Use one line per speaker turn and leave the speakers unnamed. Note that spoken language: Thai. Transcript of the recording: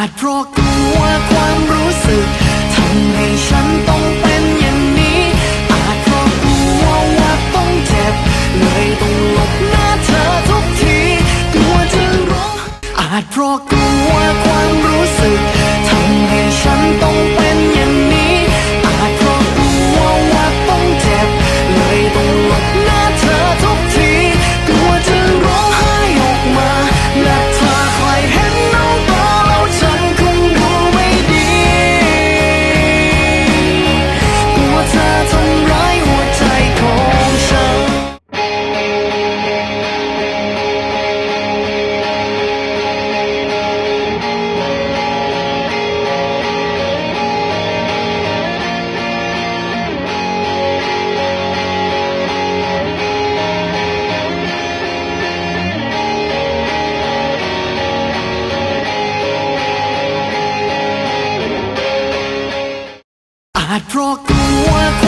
อาจเพราะกลัวความรู้สึกทำให้ฉันต้องเป็นอย่างนี้ อาจเพราะกลัวว่าต้องเจ็บ เลยต้องหลบหน้าเธอทุกที กลัวจะร้องอาจเพราะกลัวความรู้สึก อาจเพราะกลัว